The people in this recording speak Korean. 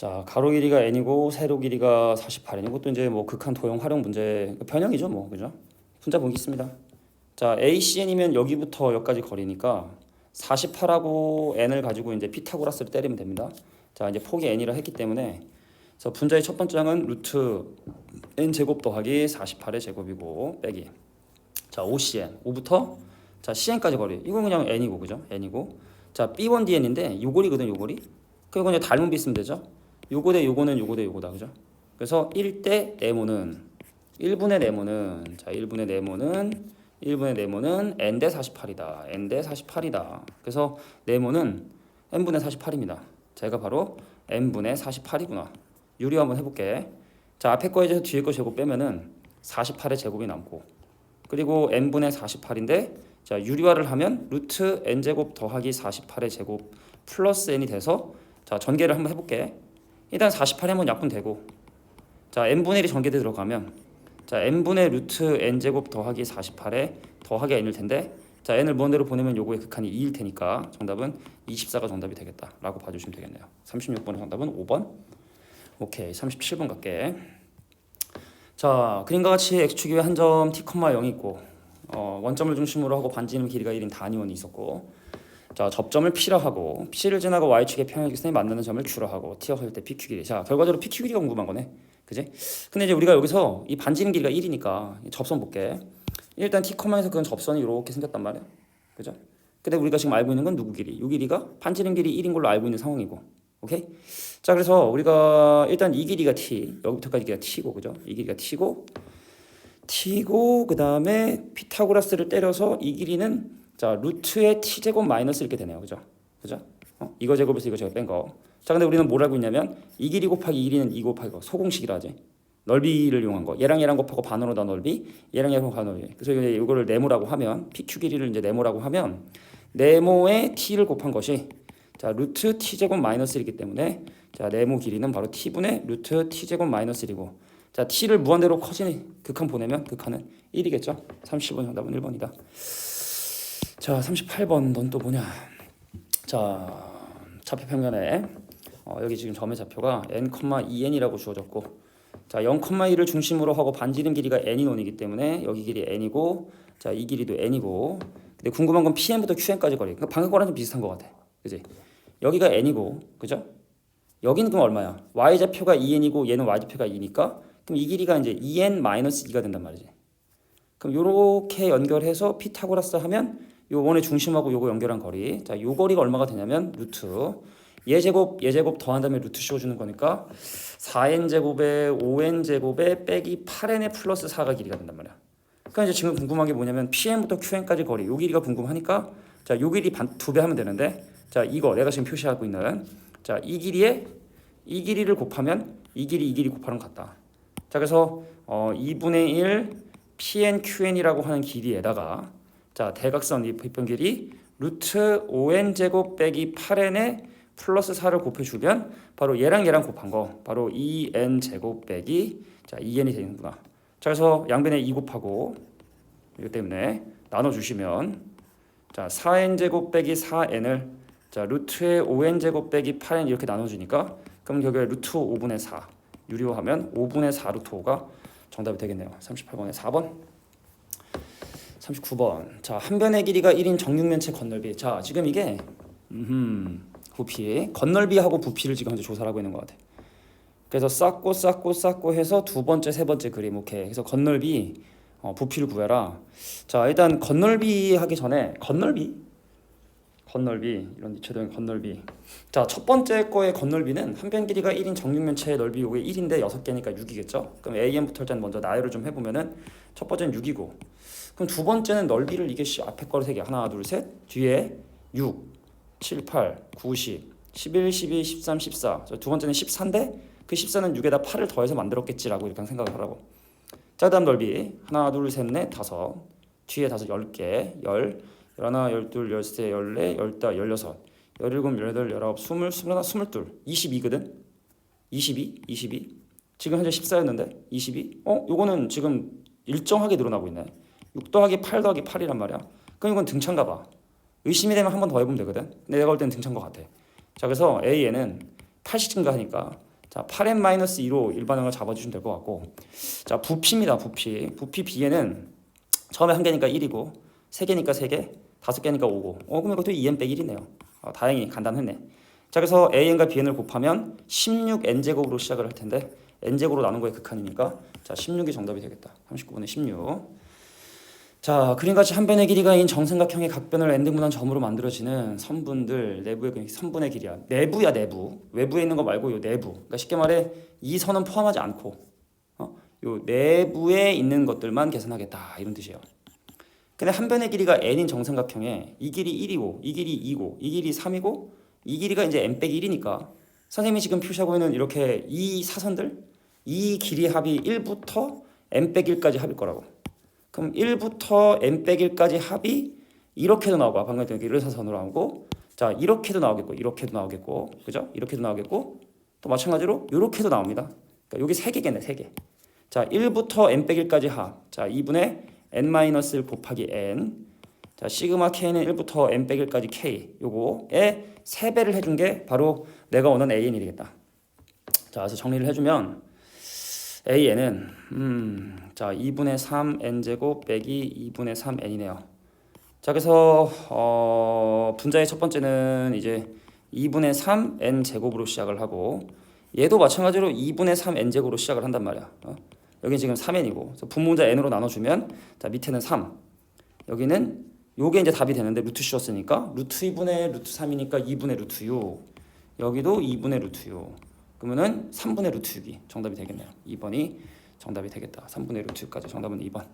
자, 가로 길이가 n이고 세로 길이가 48이니 이것도 이제 뭐 극한 도형 활용 문제 변형이죠, 뭐. 그죠? 분자 보겠습니다. 자, ACN이면 여기부터 여기까지 거리니까 48하고 n을 가지고 이제 피타고라스를 때리면 됩니다. 자, 이제 폭이 n이라 했기 때문에 그래서 분자의 첫 번째 항은 루트 n 제곱 더하기 48의 제곱이고 빼기. 자, OCN. 5부터 자, CN까지 거리. 이건 그냥 n이고 그죠? n이고. 자, B1DN인데 요거리거든, 요거리. 그리고 그냥 닮은 비 쓰면 되죠. 요거 대 요거는 요거 대 요거다. 그죠? 그래서 1대 네모는 1분의 네모는 자, 1분의 네모는 1분의 네모는 n 대 48이다. n 대 48이다. 그래서 네모는 n분의 48입니다. 제가 바로 n분의 48이구나. 유리 한번 해볼게. 자 앞에 거 해서 뒤에 거 제곱 빼면은 48의 제곱이 남고 그리고 n분의 48인데 자 유리화를 하면 루트 n 제곱 더하기 48의 제곱 플러스 n이 돼서 자 전개를 한번 해볼게. 일단 48에 한번 약분되고 자 n분의 1이 전개돼 들어가면 자 n분의 루트 n 제곱 더하기 48에 더하기 n일 텐데 자 n을 무한대로 보내면 요거의 극한이 2일 테니까 정답은 24가 정답이 되겠다 라고 봐주시면 되겠네요. 36번의 정답은 5번. 오케이 37번 갈게. 자 그림과 같이 x축 위에 한점 t, 0이 있고 어, 원점을 중심으로 하고 반지름 길이가 1인 단위원이 있었고 자 접점을 P라 하고 P를 지나고 y축의 평행직선이 만나는 점을 Q라 하고 T가 할때 PQ 길이 자 결과적으로 PQ 길이가 궁금한 거네 그지? 근데 이제 우리가 여기서 이 반지름 길이가 1이니까 접선 볼게 일단 T, 에서 그건 접선이 이렇게 생겼단 말이야 그죠? 근데 우리가 지금 알고 있는 건 누구 길이? 이 길이가 반지름 길이 1인 걸로 알고 있는 상황이고 오케이? 자 그래서 우리가 일단 이 길이가 t 여기부터까지 길이가 t고 그죠? 이 길이가 t고 t고 그 다음에 피타고라스를 때려서 이 길이는 자 루트의 t 제곱 마이너스 이렇게 되네요 그죠? 그죠? 어? 이거 제곱에서 이거 제곱 뺀 거. 자 근데 우리는 뭘 알고 있냐면 이 길이 곱하기 이 길이는 이 곱하기 거 소공식이라 하지. 넓이를 이용한 거. 얘랑 얘랑 곱하고 반으로 다 넓이, 얘랑 얘랑 곱하고 넓이. 그래서 이제 이거를 네모라고 하면 PQ 길이를 이제 네모라고 하면 네모의 t를 곱한 것이 자 루트 t 제곱 마이너스 1이기 때문에 자 네모 길이는 바로 t분의 루트 t 제곱 마이너스 1이고 자 t를 무한대로 커지는 극한 보내면 극한은 1이겠죠 30번 정답은 1번이다 자 38번 넌 또 뭐냐 자 좌표 평면에 어, 여기 지금 점의 좌표가 n,2n이라고 주어졌고 자 0,1을 중심으로 하고 반지름 길이가 n이 논이기 때문에 여기 길이 n이고 자 이 길이도 n이고 근데 궁금한 건 pn부터 qn까지 거리 그러니까 방금 거랑 좀 비슷한 것 같아 그지 여기가 n이고 그죠? 여기는 그럼 얼마야? y 좌표가 2n이고 얘는 y 좌표가 2니까 그럼 이 길이가 이제 2n 마이너스 2가 된단 말이지. 그럼 요렇게 연결해서 피타고라스 하면 요 원의 중심하고 요거 연결한 거리. 자, 요 거리가 얼마가 되냐면 루트 얘 제곱 얘 제곱 더한 다음에 루트 씌워주는 거니까 4n 제곱에 5n 제곱에 빼기 8n의 플러스 4가 길이가 된단 말이야. 그러니까 이제 지금 궁금한 게 뭐냐면 pn부터 qn까지 거리 요 길이가 궁금하니까 자, 요 길이 두 배 하면 되는데 자, 이거 내가 지금 표시하고 있는 자, 이 길이에 이 길이를 곱하면 이 길이 이 길이 곱하는 것 같다. 자, 그래서 어, 2분의 1 pn qn이라고 하는 길이에다가 자, 대각선 이 비평 길이 루트 5n 제곱 빼기 8n에 플러스 4를 곱해주면 바로 얘랑 얘랑 곱한 거 바로 2n 제곱 빼기 자 2n이 되는구나. 자 그래서 양변에 2 곱하고 이것 때문에 나눠주시면 자 4n 제곱 빼기 4n을 자 루트의 5n 제곱 빼기 8n 이렇게 나눠주니까 그럼 여기 루트 5분의 4 유리화하면 5분의 4 루트 5가 정답이 되겠네요. 38번에 4번. 39번. 자, 한 변의 길이가 1인 정육면체 건널비. 자, 지금 이게 음, 부피 건널비하고 부피를 지금 현재 조사를 하고 있는 것 같아. 그래서 쌓고 쌓고 쌓고 해서 두 번째 세 번째 그림 오케이. 그래서 건널비 어, 부피를 구해라. 자, 일단 건널비 하기 전에 건널비 건널비 이런 니체적인 건널비. 자, 첫 번째 거의 건널비는 한 변 길이가 1인 정육면체의 넓이 요게 1인데 6개니까 6이겠죠? 그럼 AM부터 일단 먼저 나열을 좀 해보면은 첫 번째는 6이고 그럼 두 번째는 넓이를 이게 씨, 앞에 거로 세개 하나 둘 셋 뒤에 6 7 8 9 10 11 12 13 14. 자, 두 번째는 14인데 그 14는 6에다 8을 더해서 만들었겠지라고 이렇게 생각을 하라고. 자, 다음 넓이 하나 둘 셋 넷 다섯 뒤에 다섯 열 개, 열 열하나, 열둘, 열세, 열네, 열다, 열여섯, 열일곱, 열여덟, 열아홉, 스물, 스물하나, 스물둘, 22거든. 22, 22. 지금 현재 14였는데 22. 어, 요거는 지금 일정하게 늘어나고 있네. 6 더하기 8 더하기 8이란 말이야. 그럼 이건 등차인가 봐. 의심이 되면 한 번 더 해보면 되거든. 근데 내가 볼 때는 등차인 것 같아. 자, 그래서 A에는 8씩 증가하니까 자 8n-2로 일반형을 잡아주시면 될 것 같고 자 부피입니다 부피 부피 b에는 처음에 한 개니까 1이고 세 개니까 3개 다섯 개니까 5고 어 그럼 이것도 2n 빼기 1이네요 어, 다행히 간단했네 자 그래서 an과 bn을 곱하면 16n제곱으로 시작을 할 텐데 n제곱으로 나눈 거의 극한이니까 자 16이 정답이 되겠다 39분의 16 자, 그림같이 한 변의 길이가 인 정삼각형의 각변을 n등분한 점으로 만들어지는 선분들 내부의 그 선분의 길이야. 내부야 내부. 외부에 있는 거 말고 요 내부. 그러니까 쉽게 말해 이 선은 포함하지 않고 어? 요 내부에 있는 것들만 계산하겠다 이런 뜻이에요. 근데 한 변의 길이가 n인 정삼각형에 이 길이 1이고 이 길이 2고 이 길이 3이고 이 길이가 이제 n 빼기 1이니까 선생님이 지금 표시하고 있는 이렇게 이 사선들 이 길이 합이 1부터 n 빼기 1까지 합일 거라고. 그럼 1부터 n 빼기 1까지 합이 이렇게도 나오고 방금 했던 일사선으로 나오고 자 이렇게도 나오겠고 이렇게도 나오겠고 그죠? 이렇게도 나오겠고 또 마찬가지로 이렇게도 나옵니다. 그러니까 여기 세 개겠네 세 개. 자 1부터 n 빼기 1까지 합. 자 2분의 n-1 곱하기 n. 자 시그마 k는 1부터 n 빼기 1까지 k. 요거에 세 배를 해준 게 바로 내가 원하는 an이 되겠다. 자 그래서 정리를 해주면 AN은 음, 자 2분의 3 n 제곱 빼기 2분의 3 n이네요. 자 그래서 어, 분자의 첫 번째는 이제 2분의 3 n 제곱으로 시작을 하고 얘도 마찬가지로 2분의 3 n 제곱으로 시작을 한단 말이야. 어? 여기 지금 3n이고 분모자 n으로 나눠주면 자 밑에는 3 여기는 요게 이제 답이 되는데 루트 씌웠으니까 루트 2분의 루트 3이니까 2분의 루트 6 여기도 2분의 루트 6 그러면은 3분의 루트 6이 정답이 되겠네요. 2번이 정답이 되겠다. 3분의 루트 6까지 정답은 2번.